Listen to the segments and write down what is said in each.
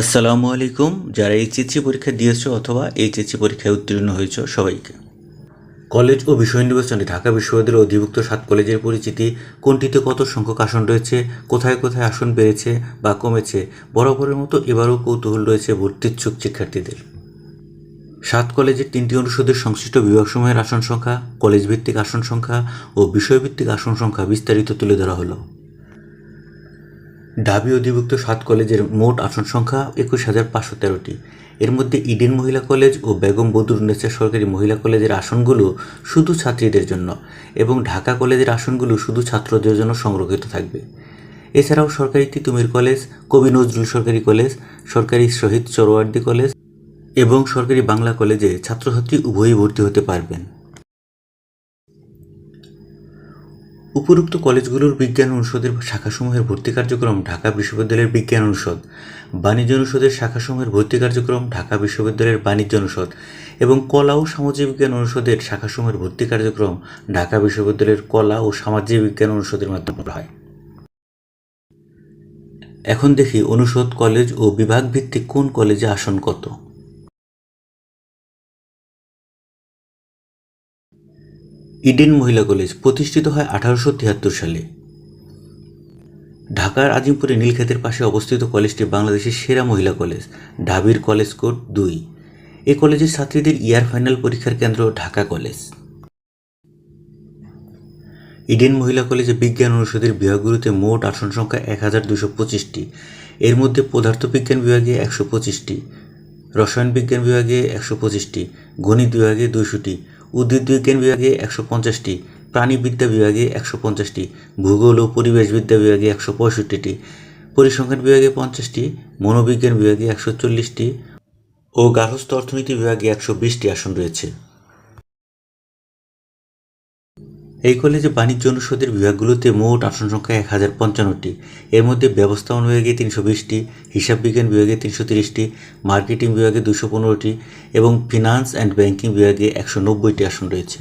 আসসালামু আলাইকুম। যারা এইচএসসি পরীক্ষা দিয়েছ অথবা এইচএসসি পরীক্ষায় উত্তীর্ণ হয়েছ সবাইকে। কলেজ ও বিষয় নির্বাচনে ঢাকা বিশ্ববিদ্যালয়ের অধিভুক্ত সাত কলেজের পরিচিতি, কোনটিতে কত সংখ্যক আসন রয়েছে, কোথায় কোথায় আসন বেড়েছে বা কমেছে, বরাবরের মতো এবারও কৌতূহল রয়েছে ভর্তিচ্ছুক শিক্ষার্থীদের। সাত কলেজের তিনটি অনুষদের সংশ্লিষ্ট বিভাগসমূহের আসন সংখ্যা কলেজ ভিত্তিক আসন সংখ্যা ও বিষয়ভিত্তিক আসন সংখ্যা বিস্তারিত তুলে ধরা হলো। ঢাবি অধিভুক্ত সাত কলেজের মোট আসন সংখ্যা একুশ হাজার পাঁচশো তেরোটি। এর মধ্যে ইডেন মহিলা কলেজ ও বেগম বদরুন্নেসা সরকারি মহিলা কলেজের আসনগুলো শুধু ছাত্রীদের জন্য এবং ঢাকা কলেজের আসনগুলো শুধু ছাত্রদের জন্য সংরক্ষিত থাকবে। এছাড়াও সরকারি তিতুমির কলেজ, কবি নজরুল সরকারি কলেজ, সরকারি শহীদ চরোয়ার্দী কলেজ এবং সরকারি বাংলা কলেজে ছাত্রছাত্রী উভয়ই ভর্তি হতে পারবেন। উপরোক্ত কলেজগুলোর বিজ্ঞান অনুষদের শাখাসমূহের ভর্তি কার্যক্রম ঢাকা বিশ্ববিদ্যালয়ের বিজ্ঞান অনুষদ, বাণিজ্য অনুষদের শাখাসমূহের ভর্তি কার্যক্রম ঢাকা বিশ্ববিদ্যালয়ের বাণিজ্য অনুষদ এবং কলা ও সামাজিক বিজ্ঞান অনুষদের শাখাসমূহের ভর্তি কার্যক্রম ঢাকা বিশ্ববিদ্যালয়ের কলা ও সামাজিক বিজ্ঞান অনুষদের মাধ্যমে হয়। এখন দেখি অনুষদ, কলেজ ও বিভাগ ভিত্তিক কোন কলেজে আসন কত? ইডেন মহিলা কলেজ প্রতিষ্ঠিত হয় আঠারোশো তিয়াত্তর সালে। ঢাকার আজিমপুরে নীলক্ষেতের পাশে অবস্থিত কলেজটি বাংলাদেশের সেরা মহিলা কলেজ, ঢাবির কলেজ কোড দুই। এ কলেজের ছাত্রীদের ইয়ার ফাইনাল পরীক্ষার কেন্দ্র ঢাকা কলেজ। ইডেন মহিলা কলেজে বিজ্ঞান অনুষদের বিভাগগুলোতে মোট আসন সংখ্যা এক হাজার দুশো পঁচিশটি। এর মধ্যে পদার্থবিজ্ঞান বিভাগে একশো পঁচিশটি, রসায়ন বিজ্ঞান বিভাগে একশো পঁচিশটি, গণিত বিভাগে দুশোটি উদ্ভিদ বিজ্ঞান বিভাগে একশো পঞ্চাশটি, প্রাণীবিদ্যা বিভাগে একশো পঞ্চাশটি, ভূগোল ও পরিবেশবিদ্যা বিভাগে একশো পঁয়ষট্টিটি, পরিসংখ্যান বিভাগে পঞ্চাশটি, মনোবিজ্ঞান বিভাগে একশো চল্লিশটি ও গার্হস্থ্য অর্থনীতি বিভাগে একশো বিশটি আসন রয়েছে। এই কলেজে বাণিজ্য অনুষদের বিভাগগুলোতে মোট আসন সংখ্যা এক হাজার পঞ্চান্নটি। এর মধ্যে ব্যবস্থাপনা বিভাগে তিনশো বিশটি, হিসাব বিজ্ঞান বিভাগে তিনশো তিরিশটি, মার্কেটিং বিভাগে দুশো পনেরোটি এবং ফিনান্স অ্যান্ড ব্যাংকিং বিভাগে একশো নব্বইটি আসন রয়েছে।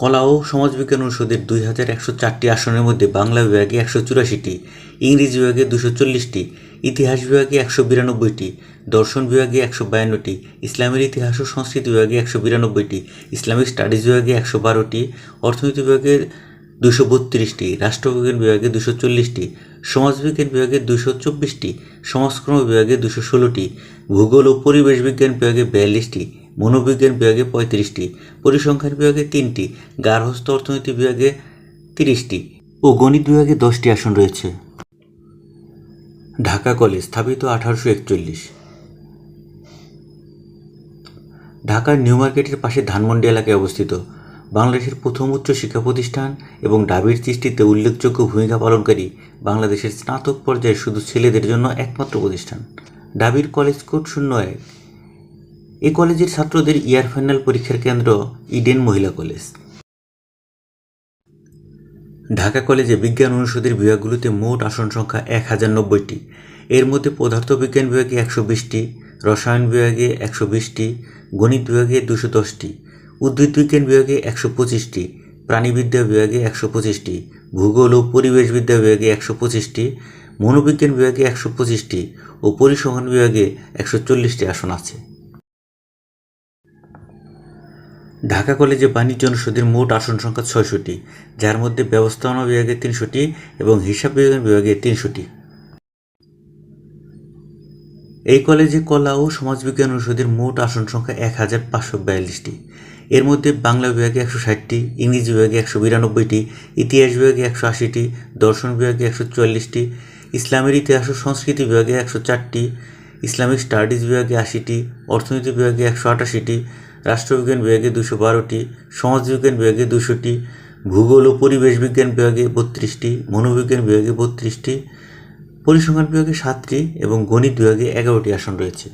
কলা ও সমাজবিজ্ঞান অনুষদের দুই হাজার একশো চারটি আসনের মধ্যে বাংলা বিভাগে একশো চুরাশিটি, ইংরেজি বিভাগে দুশো চল্লিশটি ইতিহাস বিভাগে একশো বিরানব্বইটি, দর্শন বিভাগে একশো বায়ান্নটি, ইসলামের ইতিহাস ও সংস্কৃতি বিভাগে একশো বিরানব্বইটি, ইসলামিক স্টাডিজ বিভাগে একশো বারোটি, অর্থনীতি বিভাগে দুশো বত্রিশটি, রাষ্ট্রবিজ্ঞান বিভাগে দুশো চল্লিশটি, সমাজবিজ্ঞান বিভাগে দুশো চব্বিশটি, সমাজকর্ম বিভাগে দুশো ষোলোটি, ভূগোল ও পরিবেশ বিজ্ঞান বিভাগে বিয়াল্লিশটি, মনোবিজ্ঞান বিভাগে পঁয়ত্রিশটি, পরিসংখ্যান বিভাগে তিনটি, গার্হস্থ্য অর্থনীতি বিভাগে তিরিশটি ও গণিত বিভাগে দশটি আসন রয়েছে। ঢাকা কলেজ, স্থাপিত আঠারোশো একচল্লিশ। ঢাকার নিউ মার্কেটের পাশে ধানমন্ডি এলাকায় অবস্থিত বাংলাদেশের প্রথম উচ্চ শিক্ষা প্রতিষ্ঠান এবং ডাবির সৃষ্টিতে উল্লেখযোগ্য ভূমিকা পালনকারী বাংলাদেশের স্নাতক পর্যায়ে শুধু ছেলেদের জন্য একমাত্র প্রতিষ্ঠান। ডাবির কলেজ কোড শূন্য এক। এই কলেজের ছাত্রদের ইয়ার ফাইনাল পরীক্ষার কেন্দ্র ইডেন মহিলা কলেজ। ঢাকা কলেজে বিজ্ঞান অনুষদের বিভাগগুলোতে মোট আসন সংখ্যা এক হাজার নব্বইটি। এর মধ্যে পদার্থবিজ্ঞান বিভাগে একশো বিশটি, রসায়ন বিভাগে একশো বিশটি, গণিত বিভাগে দুশো দশটি, উদ্ভিদ বিজ্ঞান বিভাগে একশো পঁচিশটি, প্রাণীবিদ্যা বিভাগে একশো পঁচিশটি, ভূগোল ও পরিবেশবিদ্যা বিভাগে একশো পঁচিশটি, মনোবিজ্ঞান বিভাগে একশো পঁচিশটি ও পরিসংখ্যান বিভাগে একশো চল্লিশটি আসন আছে। ঢাকা কলেজে বাণিজ্য অনুষদের মোট আসন সংখ্যা ছয়শটি, যার মধ্যে ব্যবস্থাপনা বিভাগে তিনশোটি এবং হিসাব বিভাগে তিনশোটি। এই কলেজে কলা ও সমাজবিজ্ঞান অনুষদের মোট আসন সংখ্যা এক হাজার পাঁচশো বিয়াল্লিশটি। এর মধ্যে বাংলা বিভাগে একশো ষাটটি, ইংরেজি বিভাগে একশো বিরানব্বইটি, ইতিহাস বিভাগে একশো আশিটি, দর্শন বিভাগে একশো চুয়াল্লিশটি, ইসলামের ইতিহাস ও সংস্কৃতি বিভাগে একশো চারটি, ইসলামিক স্টাডিজ বিভাগে আশিটি, অর্থনীতি বিভাগে একশো আটাশিটি রাষ্ট্রবিজ্ঞান বিভাগে দুশো বারোটি, সমাজবিজ্ঞান বিভাগে দুশোটি, ভূগোল ও পরিবেশ বিজ্ঞান বিভাগে বত্রিশটি, মনোবিজ্ঞান বিভাগে বত্রিশটি, পরিসংখ্যান বিভাগে সাতটি এবং গণিত বিভাগে এগারোটি আসন রয়েছে।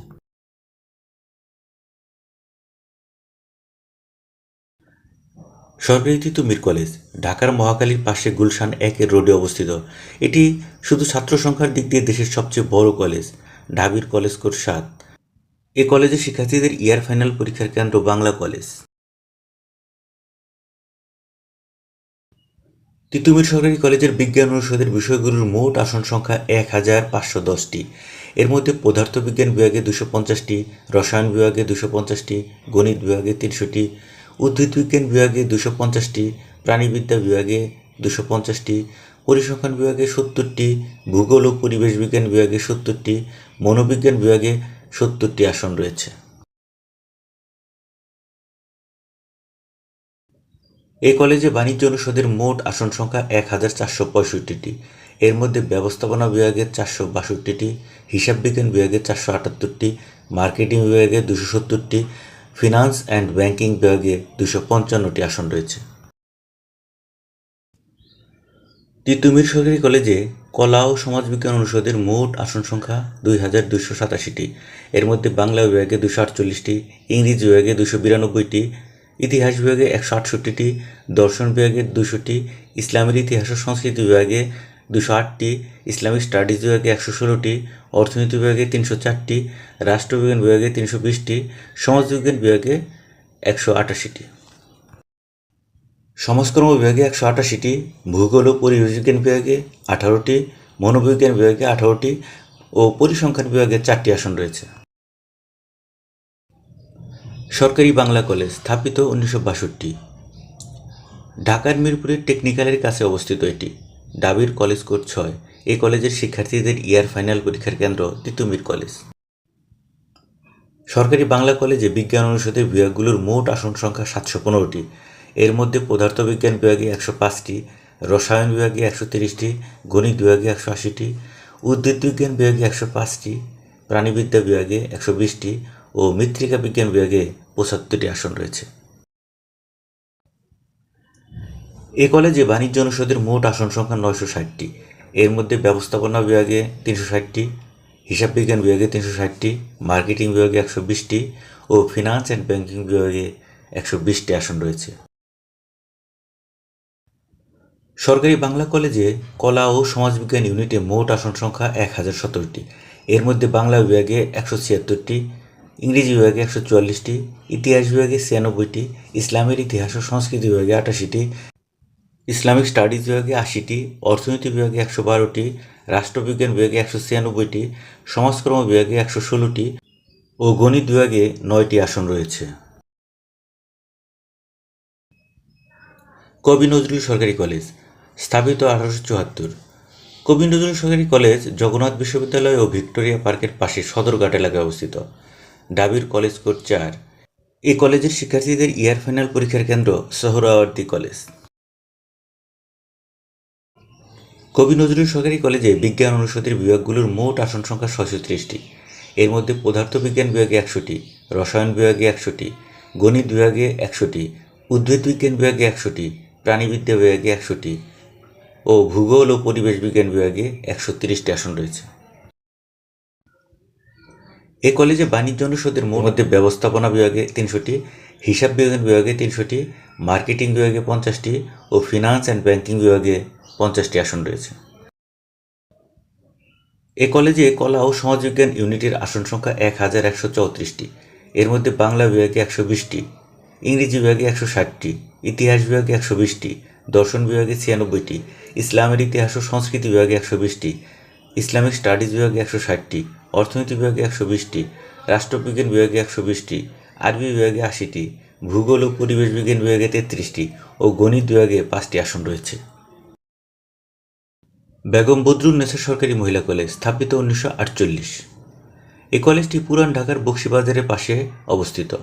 সরকারি তিতুমির কলেজ, ঢাকার মহাকালীর পাশে গুলশান একের রোডে অবস্থিত। এটি শুধু ছাত্র সংখ্যার দিক দিয়ে দেশের সবচেয়ে বড় কলেজ, ঢাবির কলেজ কোড সাত। এ কলেজে শিক্ষার্থীদের ইয়ার ফাইনাল পরীক্ষার কেন্দ্র বাংলা কলেজ। তিতুমির সরকারি কলেজের বিজ্ঞান অনুষদের বিষয়গুলোর মোট আসন সংখ্যা এক হাজার পাঁচশো দশটি। এর মধ্যে পদার্থবিজ্ঞান বিভাগে দুশো পঞ্চাশটি, রসায়ন বিভাগে দুশো পঞ্চাশটি, গণিত বিভাগে তিনশোটি উদ্ভিদ বিজ্ঞান বিভাগে দুশো পঞ্চাশটি, প্রাণীবিদ্যা বিভাগে দুশো পঞ্চাশটি, পরিসংখ্যান বিভাগে সত্তরটি, ভূগোল ও পরিবেশ বিজ্ঞান বিভাগে সত্তরটি, মনোবিজ্ঞান বিভাগে সত্তরটি আসন রয়েছে। এই কলেজে বাণিজ্য অনুষদের মোট আসন সংখ্যা এক হাজার চারশো পঁয়ষট্টিটি। এর মধ্যে ব্যবস্থাপনা বিভাগের চারশো বাষট্টিটি, হিসাব বিজ্ঞান বিভাগের চারশো আটাত্তরটি, মার্কেটিং বিভাগে দুশো সত্তরটি, ফিনান্স অ্যান্ড ব্যাংকিং বিভাগে দুশো পঞ্চান্নটি আসন রয়েছে। তিতুমির সরকারি কলেজে কলা ও সমাজবিজ্ঞান অনুষদের মোট আসন সংখ্যা দুই হাজার দুশো সাতাশিটি। এর মধ্যে বাংলা বিভাগে দুশো আটচল্লিশটি, ইংরেজি বিভাগে দুশো বিরানব্বইটি, ইতিহাস বিভাগে একশো আটষট্টিটি, দর্শন বিভাগে দুশোটি, ইসলামের ইতিহাস ও সংস্কৃতি বিভাগে দুশো আটটি, ইসলামিক স্টাডিজ বিভাগে একশো ষোলোটি, অর্থনীতি বিভাগে তিনশো চারটি, রাষ্ট্রবিজ্ঞান বিভাগে তিনশো বিশটি, সমাজবিজ্ঞান বিভাগে একশো আটাশিটি। সমাজকর্ম বিভাগে একশো আটাশিটি, ভূগোল ও পরিবেশ বিজ্ঞান বিভাগে আঠারোটি, মনোবিজ্ঞান বিভাগে আঠারোটি ও পরিসংখ্যান বিভাগে চারটি আসন রয়েছে। সরকারি বাংলা কলেজ স্থাপিত উনিশশো বাষট্টি। ঢাকার মিরপুরের টেকনিক্যালের কাছে অবস্থিত এটি। ডাবির কলেজ কোড ছয়। এই কলেজের শিক্ষার্থীদের ইয়ার ফাইনাল পরীক্ষার কেন্দ্র তিতুমির কলেজ। সরকারি বাংলা কলেজে বিজ্ঞান অনুষদের বিভাগগুলোর মোট আসন সংখ্যা সাতশো পনেরোটি। এর মধ্যে পদার্থবিজ্ঞান বিভাগে একশো পাঁচটি, রসায়ন বিভাগে একশো তিরিশটি, গণিত বিভাগে একশো আশিটি উদ্ভিদ বিজ্ঞান বিভাগে একশো পাঁচটি, প্রাণীবিদ্যা বিভাগে একশো বিশটি ও মৃত্তিকা বিজ্ঞান বিভাগে পঁচাত্তরটি আসন রয়েছে। এ কলেজে বাণিজ্য অনুষদের মোট আসন সংখ্যা নয়শো ষাটটি। এর মধ্যে ব্যবস্থাপনা বিভাগে তিনশো ষাটটি, হিসাব বিজ্ঞান বিভাগে তিনশো ষাটটি, মার্কেটিং বিভাগে একশো বিশটি ও ফিনান্স অ্যান্ড ব্যাংকিং বিভাগে একশো বিশটি আসন রয়েছে। সরকারি বাংলা কলেজে কলা ও সমাজবিজ্ঞান ইউনিটে মোট আসন সংখ্যা এক হাজার সতেরোটি এর মধ্যে বাংলা বিভাগে একশো ছিয়াত্তরটি, ইংরেজি বিভাগে একশো চুয়াল্লিশটি, ইতিহাস বিভাগে ছিয়ানব্বইটি, ইসলামের ইতিহাস ও সংস্কৃতি বিভাগে আটাশিটি, ইসলামিক স্টাডিজ বিভাগে আশিটি, অর্থনীতি বিভাগে একশো বারোটি, রাষ্ট্রবিজ্ঞান বিভাগে একশো ছিয়ানব্বইটি, সমাজকর্ম বিভাগে একশো ষোলোটি ও গণিত বিভাগে নয়টি আসন রয়েছে। কবি নজরুল সরকারি কলেজ স্থাপিত আঠারোশো চুয়াত্তর। কবি নজরুল সরকারি কলেজ, জগন্নাথ বিশ্ববিদ্যালয় ও ভিক্টোরিয়া পার্কের পাশে সদরঘাট এলাকায় অবস্থিত। ডাবির কলেজ কোড চার। এই কলেজের শিক্ষার্থীদের ইয়ার ফাইনাল পরীক্ষার কেন্দ্র সোহরাওয়ার্দী কলেজ। কবি নজরুল সরকারি কলেজে বিজ্ঞান অনুষদের বিভাগগুলোর মোট আসন সংখ্যা ছয়শো ত্রিশটি। এর মধ্যে পদার্থবিজ্ঞান বিভাগে একশোটি, রসায়ন বিভাগে একশোটি, গণিত বিভাগে একশোটি, উদ্ভিদ বিজ্ঞান বিভাগে একশোটি, প্রাণীবিদ্যা বিভাগে একশোটি ও ভূগোল ও পরিবেশ বিজ্ঞান বিভাগে একশো তিরিশটি আসন রয়েছে। এ কলেজে বাণিজ্য অনুষদের মধ্যে ব্যবস্থাপনা বিভাগে তিনশোটি, হিসাব বিজ্ঞান বিভাগে তিনশোটি, মার্কেটিং বিভাগে পঞ্চাশটি ও ফিনান্স অ্যান্ড ব্যাংকিং বিভাগে পঞ্চাশটি আসন রয়েছে। এ কলেজে কলা ও সমাজবিজ্ঞান ইউনিটের আসন সংখ্যা এক হাজার একশো চৌত্রিশটি। এর মধ্যে বাংলা বিভাগে একশো বিশটি, ইংরেজি বিভাগে একশো ষাটটি, ইতিহাস বিভাগে একশো বিশটি দর্শন বিভাগে ছিয়ানব্বইটি, ইসলামের ইতিহাস ও সংস্কৃতি বিভাগে একশো বিশটি, ইসলামিক স্টাডিজ বিভাগে একশো ষাটটি, অর্থনীতি বিভাগে একশো বিশটি, রাষ্ট্রবিজ্ঞান বিভাগে একশো বিশটি, আরবি বিভাগে আশিটি, ভূগোল ও পরিবেশ বিজ্ঞান বিভাগে তেত্রিশটি ও গণিত বিভাগে পাঁচটি আসন রয়েছে। বেগম বদরুন্নেসা সরকারি মহিলা কলেজ স্থাপিত উনিশশো আটচল্লিশ। এই কলেজটি পুরান ঢাকার বক্সিবাজারের পাশে অবস্থিত।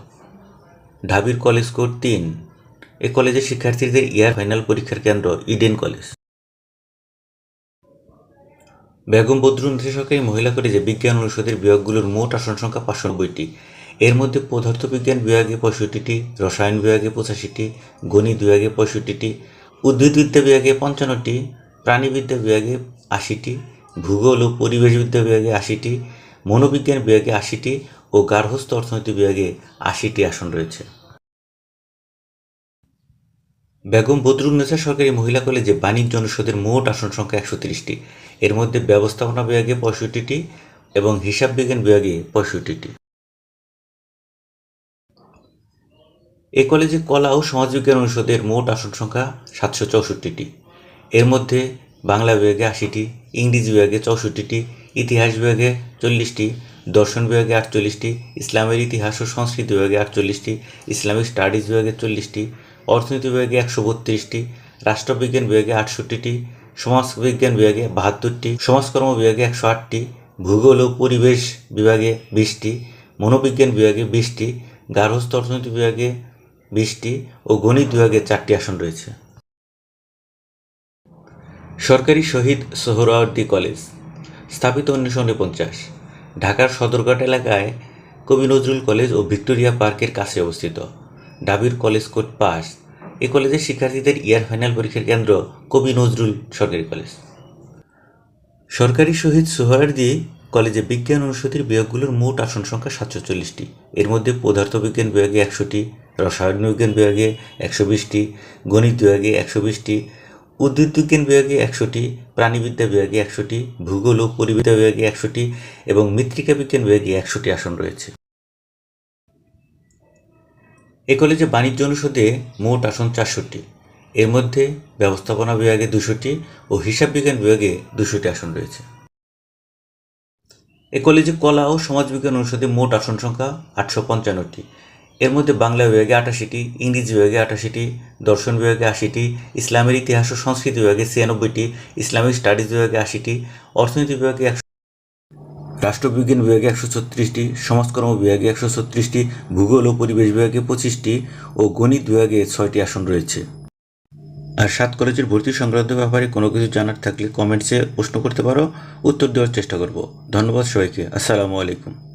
ঢাবির কলেজ কোড তিন এ কলেজের শিক্ষার্থীদের ইয়ার ফাইনাল পরীক্ষার কেন্দ্র ইডেন কলেজ। বেগম বদরুন্নেসা সরকারি মহিলা কলেজে বিজ্ঞান অনুষদের বিভাগগুলোর মোট আসন সংখ্যা পাঁচশো নব্বইটি। এর মধ্যে পদার্থবিজ্ঞান বিভাগে পঁয়ষট্টিটি, রসায়ন বিভাগে পঁচাশিটি, গণিত বিভাগে পঁয়ষট্টিটি, উদ্ভিদবিদ্যা বিভাগে পঞ্চান্নটি, প্রাণীবিদ্যা বিভাগে আশিটি, ভূগোল ও পরিবেশবিদ্যা বিভাগে আশিটি, মনোবিজ্ঞান বিভাগে আশিটি ও গার্হস্থ অর্থনীতি বিভাগে আশিটি আসন রয়েছে। বেগম বদরুন্নেসা সরকারি মহিলা কলেজে বাণিজ্য অনুষদের মোট আসন সংখ্যা একশো তিরিশটি। এর মধ্যে ব্যবস্থাপনা বিভাগে পঁয়ষট্টিটি এবং হিসাব বিজ্ঞান বিভাগে পঁয়ষট্টিটি। এ কলেজে কলা ও সমাজবিজ্ঞান অনুষদের মোট আসন সংখ্যা সাতশো চৌষট্টিটি। এর মধ্যে বাংলা বিভাগে আশিটি, ইংরেজি বিভাগে চৌষট্টিটি, ইতিহাস বিভাগে চল্লিশটি, দর্শন বিভাগে আটচল্লিশটি, ইসলামের ইতিহাস ও সংস্কৃতি বিভাগে আটচল্লিশটি, ইসলামিক স্টাডিজ বিভাগে চল্লিশটি অর্থনীতি বিভাগে একশো বত্রিশটি, রাষ্ট্রবিজ্ঞান বিভাগে আটষট্টিটি, সমাজবিজ্ঞান বিভাগে বাহাত্তরটি, সমাজকর্ম বিভাগে একশো আটটি, ভূগোল ও পরিবেশ বিভাগে বিশটি, মনোবিজ্ঞান বিভাগে বিশটি, গার্হস্থ্য অর্থনীতি বিভাগে বিশটি ও গণিত বিভাগে চারটি আসন রয়েছে। সরকারি শহীদ সোহরাওয়ার্দী কলেজ, স্থাপিত উনিশশো উনপঞ্চাশ, ঢাকার সদরঘাট এলাকায় কবি নজরুল কলেজ ও ভিক্টোরিয়া পার্কের কাছে অবস্থিত। ডাবির কলেজ কোর্ট পাস। এ কলেজের শিক্ষার্থীদের ইয়ার ফাইনাল পরীক্ষার কেন্দ্র কবি নজরুল সরকারি কলেজ। সরকারি শহীদ সোহরাওয়ার্দী কলেজে বিজ্ঞান অনুষদের বিভাগগুলোর মোট আসন সংখ্যা সাতশো চল্লিশটি এর মধ্যে পদার্থবিজ্ঞান বিভাগে একশোটি, রসায়ন বিজ্ঞান বিভাগে একশো বিশটি গণিত বিভাগে একশো বিশটি উদ্ভিদ বিজ্ঞান বিভাগে একশোটি, প্রাণীবিদ্যা বিভাগে একশোটি, ভূগোল ও পরিবিদ্যা বিভাগে একশোটি এবং মৃত্তিকা বিজ্ঞান বিভাগে একশোটি আসন রয়েছে। এ কলেজে বাণিজ্য অনুষদে মোট আসন চারশোটি। এর মধ্যে ব্যবস্থাপনা বিভাগে দুশোটি ও হিসাব বিজ্ঞান বিভাগে দুশোটি আসন রয়েছে। এ কলেজে কলা ও সমাজবিজ্ঞান অনুষদে মোট আসন সংখ্যা আটশো পঞ্চান্নটি। এর মধ্যে বাংলা বিভাগে আটাশিটি, ইংরেজি বিভাগে আটাশিটি, দর্শন বিভাগে আশিটি, ইসলামের ইতিহাস ও সংস্কৃতি বিভাগে ছিয়ানব্বইটি, ইসলামিক স্টাডিজ বিভাগে আশিটি, অর্থনীতি বিভাগে একশো রাষ্ট্রবিজ্ঞান বিভাগে একশো ছত্রিশটি, সমাজকর্ম বিভাগে একশো ছত্রিশটি, ভূগোল ও পরিবেশ বিভাগে পঁচিশটি ও গণিত বিভাগে ছয়টি আসন রয়েছে। আর সাত কলেজের ভর্তি সংক্রান্ত ব্যাপারে কোনো কিছু জানার থাকলে কমেন্টসে প্রশ্ন করতে পারো, উত্তর দেওয়ার চেষ্টা করব। ধন্যবাদ সবাইকে। আসসালামু আলাইকুম।